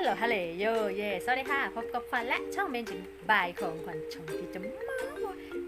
ลโหลฮัลโหลโยเยสวัสดีค่ะ พบกับขวัญและช่องเมนจิงบายของขวัญช่องที่จะมา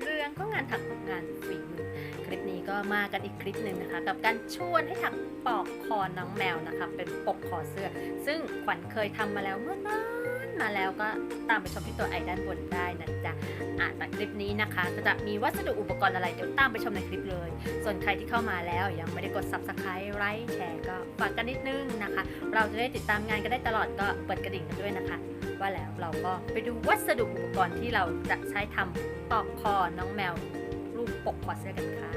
เรื่องของงานถักงานฝีมือคลิปนี้ก็มากันอีกคลิปหนึ่งนะคะ กับการชวนให้ถักปอกคอน้องแมวนะคะ เป็นปกคอเสื้อ ซึ่งขวัญเคยทำมาแล้วเมื่อนาน มาแล้วก็ตามไปชมที่ตัวไอด้านบนได้นะจ๊ะอะแต่คลิปนี้นะคะก็จะมีวัสดุอุปกรณ์อะไรเดี๋ยวตามไปชมในคลิปเลย ส่วนใครที่เข้ามาแล้วยังไม่ได้กด subscribe ไลค์แชร์ก็ฝากกันนิดนึงนะคะ เราจะได้ติดตามงานกันได้ตลอดก็เปิดกระดิ่งกันด้วยนะคะ ว่าแล้วเราก็ไปดูวัสดุอุปกรณ์ที่เราจะใช้ทำปอกคอน้องแมวรูปปกคอเสื้อกันค่ะ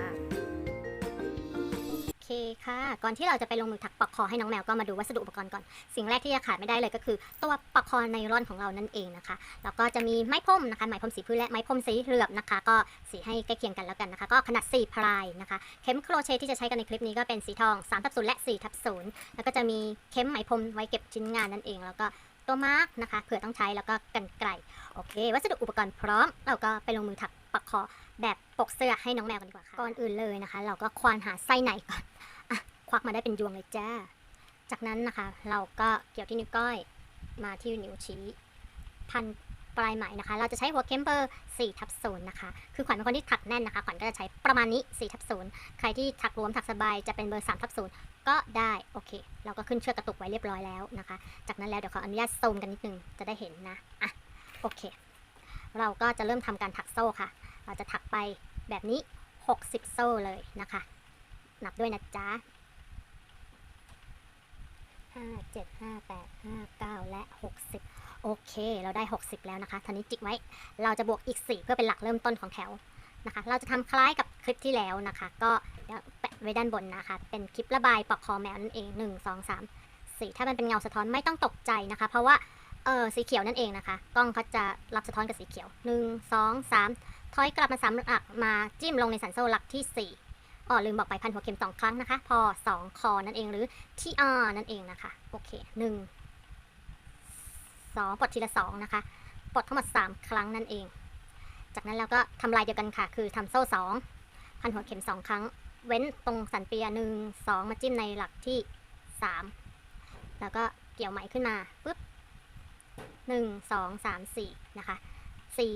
เคค่ะ ก่อนที่เราจะไปลงมือถักปลอกคอให้น้องแมวก็มาดูวัสดุอุปกรณ์ก่อน สิ่งแรกที่จะขาดไม่ได้เลยก็คือ ตัวปลอกคอไนลอนของเรานั่นเองนะคะ แล้วก็จะมีไม้พรมนะคะ ไม้พรมสีพื้นและไม้พรมสีเหลือบนะคะ ก็สีให้ใกล้เคียงกันแล้วกันนะคะ ก็ขนาด 4 พลายนะคะ เข็มโครเชต์ที่จะใช้กันในคลิปนี้ก็เป็นสีทอง3ทับ0และ4ทับ0แล้วก็จะมีเข็มไหมพรมไว้เก็บชิ้นงานนั่นเอง แล้วก็ตัวมาร์กนะคะเผื่อต้องใช้แล้วก็กันไกลโอเค วัสดุอุปกรณ์พร้อม เราก็ไปลงมือถักปลอกคอ แบบปกเสื้อให้น้องแมวกันดีกว่าค่ะ ก่อนอื่นเลยนะคะ เราก็ควานหาไส้ในก่อนอะควักมาได้เป็นยวงเลยจ้า จากนั้นนะคะ เราก็เกี่ยวที่นิ้วก้อยมาที่นิ้วชี้ พันปลายไหมนะคะ เราจะใช้หัวเข็มเบอร์4ทับ0นะคะ คือขวัญเป็นคนที่ถักแน่นนะคะ ขวัญก็จะใช้ประมาณนี้4ทับ0ใครที่ถักรวมถักสบายจะเป็นเบอร์3ทับ0ก็ได้ โอเค เราก็ขึ้นเชือกกระตุกไว้เรียบร้อยแล้วนะคะ จากนั้นแล้วเดี๋ยวขออนุญาตซูมกันนิดนึง จะได้เห็นนะ อะ โอเค เราก็จะเริ่มทำการถักโซ่ค่ะ เราจะถักไปแบบนี้ 60 โซ่เลยนะคะ นับด้วยนะจ๊ะห้าเจ็ดห้าแปดห้าเก้าและหกสิบโอเค เราได้ 60 แล้วนะคะทีนี้จิกไว้ เราจะบวกอีก 4 เพื่อเป็นหลักเริ่มต้นของแถวนะคะ เราจะทำคล้ายกับคลิปที่แล้วนะคะ ก็เดี๋ยวแปะไว้ด้านบนนะคะ เป็นคลิประบายปอกคอแมวนั่นเอง 1 2 3 4 ถ้ามันเป็นเงาสะท้อนไม่ต้องตกใจนะคะ เพราะว่าเออสีเขียวนั่นเองนะคะ กล้องเขาจะรับสะท้อนกับสีเขียว 1 2 3 ถอยกลับมาสามหลักมาจิ้มลงในสันโซ่หลักที่ 4อ๋อลืมบอกไปพันหัวเข็ม 2 ครั้งนะคะ พอ 2 คอนั่นเองหรือที่ R นั่นเองนะคะ โอเค 1 2ปลดทีละ 2 นะคะ ปลดทั้งหมด 3 ครั้งนั่นเอง จากนั้นเราก็ทำลายเดียวกันค่ะ คือทำโซ่ 2 พันหัวเข็ม 2 ครั้ง เว้นตรงสันเปียหนึ่งสองมาจิ้มในหลักที่ 3 แล้วก็เกี่ยวไหมขึ้นมาปุ๊บหนึ่งสองสามสี่นะคะสี่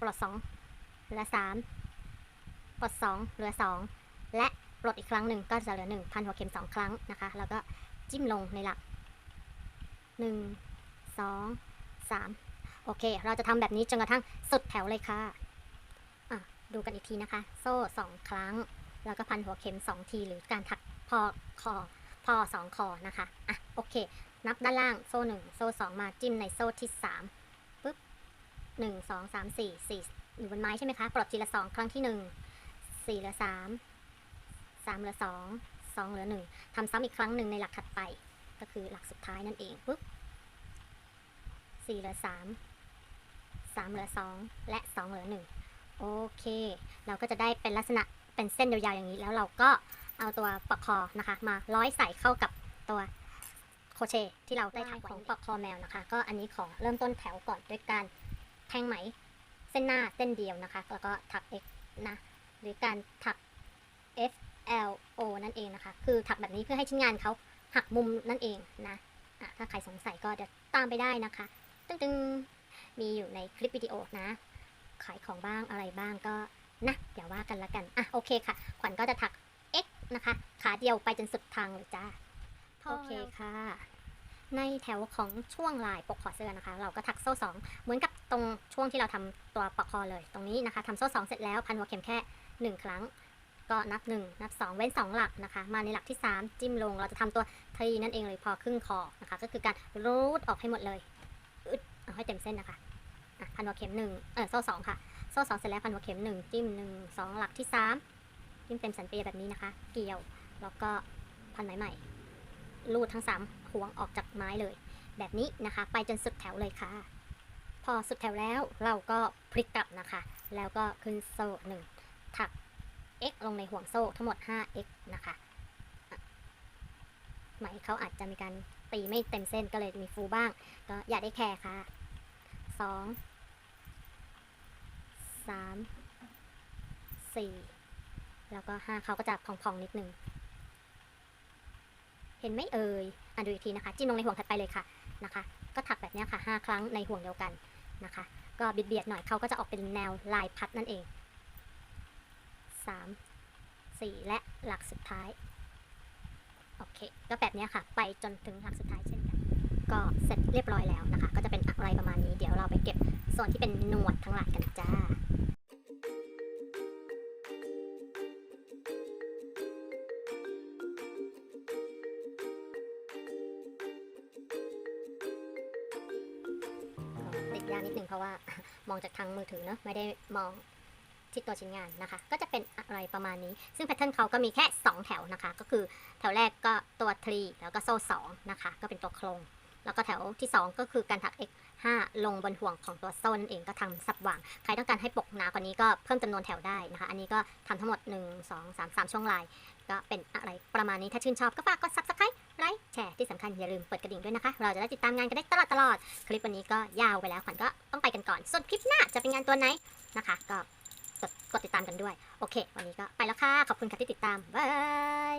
ปลดสอง เหลือสามปลดสองเหลือสองและปลดอีกครั้งหนึ่งก็จะเหลือหนึ่งพันหัวเข็มสองครั้งนะคะ แล้วก็จิ้มลงในหลักหนึ่งสองสามโอเค เราจะทำแบบนี้จนกระทั่งสุดแถวเลยค่ะะดูกันอีกทีนะคะ โซ่สองครั้ง แล้วก็พันหัวเข็มสองที หรือการถักพอคอพอสองคอนะคะ อะ โอเค นับด้านล่างโซ่หนึ่งโซ่สองมาจิ้มในโซ่ที่สามปุ๊บหนึ่งสองสามสี่สี่ อยู่บนไม้ใช่ไหมคะ ปลดทีละสองครั้งที่หนึ่งสี่เหลือสามสามเหลือสองสองเหลือหนึ่งทำซ้ำอีกครั้งหนึ่งในหลักถัดไป ก็คือหลักสุดท้ายนั่นเองปุ๊บสี่เหลือสามสามเหลือสองและสองเหลือหนึ่งโอเค เราก็จะได้เป็นลักษณะเป็นเส้นยาวๆอย่างนี้ แล้วเราก็เอาตัวปลอกคอนะคะ มาร้อยใส่เข้ากับตัวโคเชที่เราได้ถักของปลอกคอแมวนะคะ ก็อันนี้ขอเริ่มต้นแถวก่อนด้วยการแทงไหม ส้นหน้าเส้นเดียวนะคะ แล้วก็ถัก X นะ หรือการถัก F L O นั่นเองนะคะ คือถักแบบนี้เพื่อให้ชิ้นงานเขาหักมุมนั่นเองนะะถ้าใครสงสัยก็เดี๋ยวตามไปได้นะคะ ตึงๆ มีอยู่ในคลิปวิดีโอนะ ขายของบ้างอะไรบ้างก็นะอย่าว่ากันละกัน อะโอเคค่ะ ขวัญก็จะถัก X นะคะ ขาเดียวไปจนสุดทางเลยจ้า โอเคค่ะ ในแถวของช่วงลายปกคอเสื้อนะคะ เราก็ถักโซ่2เหมือนกับตรงช่วงที่เราทำตัวปกคอเลย ตรงนี้นะคะทำโซ่2เสร็จแล้วพันหัวเข็มแค่ 1 ครั้ง ก็นับ 1 นับ 2 เว้น 2 หลักนะคะ มาในหลักที่ 3 จิ้มลงเราจะทำตัวทรีนั่นเองเลยพอครึ่งคอนะคะ ก็คือการรูดออกให้หมดเลยอึดเอาให้เต็มเส้นนะคะอะพันหัวเข็ม1เออโซ่2ค่ะโซ่2เสร็จแล้วพันหัวเข็ม 1 จิ้ม 1 2 หลักที่ 3 จิ้มเต็มสันเปียแบบนี้นะคะ เกี่ยวแล้วก็พันไหมใหม่ รูดทั้งสามห่วงออกจากไม้เลย แบบนี้นะคะ ไปจนสุดแถวเลยค่ะ พอสุดแถวแล้วเราก็พลิกกลับนะคะ แล้วก็ขึ้นโซ่หนึ่งถัก x ลงในห่วงโซ่ทั้งหมด 5x นะคะอะไหมเขาอาจจะมีการตีไม่เต็มเส้นก็เลยมีฟูบ้าง ก็อย่าได้แคร์ค่ะสองสามสี่แล้วก็ห้าเขาก็จะพอง ๆ นิดนึง เห็นไหมเอ่ยอะดูอีกทีนะคะจิ้มลงในห่วงถัดไปเลยค่ะนะคะ ก็ถักแบบนี้ค่ะ 5 ครั้งในห่วงเดียวกันนะคะ ก็เบียดหน่อยเขาก็จะออกเป็นแนวลายพัดนั่นเอง 3 4 และหลักสุดท้ายโอเค ก็แบบนี้ค่ะ ไปจนถึงหลักสุดท้ายเช่นกัน ก็เสร็จเรียบร้อยแล้วนะคะ ก็จะเป็นอะไรประมาณนี้ เดี๋ยวเราไปเก็บส่วนที่เป็นหนวดทั้งหลายกันจ้า ยากนิดนึงเพราะว่ามองจากทางมือถือเนอะไม่ได้มองที่ตัวชิ้นงานนะคะ ก็จะเป็นอะไรประมาณนี้ ซึ่งแพทเทิร์นเขาก็มีแค่ 2 แถวนะคะ ก็คือแถวแรกก็ตัวทรีแล้วก็โซ่2นะคะ ก็เป็นตัวโครง แล้วก็แถวที่ 2 ก็คือการถัก x 5 ลงบนห่วงของตัวโซ่นั่นเองก็ทำสับหว่าง ใครต้องการให้ปกหนากว่านี้ก็เพิ่มจำนวนแถวได้นะคะ อันนี้ก็ทำทั้งหมด 1 2 3 3 ช่วงลาย ก็เป็นอะไรประมาณนี้ถ้าชื่นชอบก็ฝากกด subscribe ไลค์แชร์ที่สำคัญอย่าลืมเปิดกระดิ่งด้วยนะคะ เราจะได้ติดตามงานกันได้ตลอดตลอดคลิปวันนี้ก็ยาวไปแล้วขวัญก็ต้องไปกันก่อน ส่วนคลิปหน้าจะเป็นงานตัวไหนนะคะ ก็กดกดติดตามกันด้วย โอเค วันนี้ก็ไปแล้วค่ะ ขอบคุณค่ะที่ติดตามบาย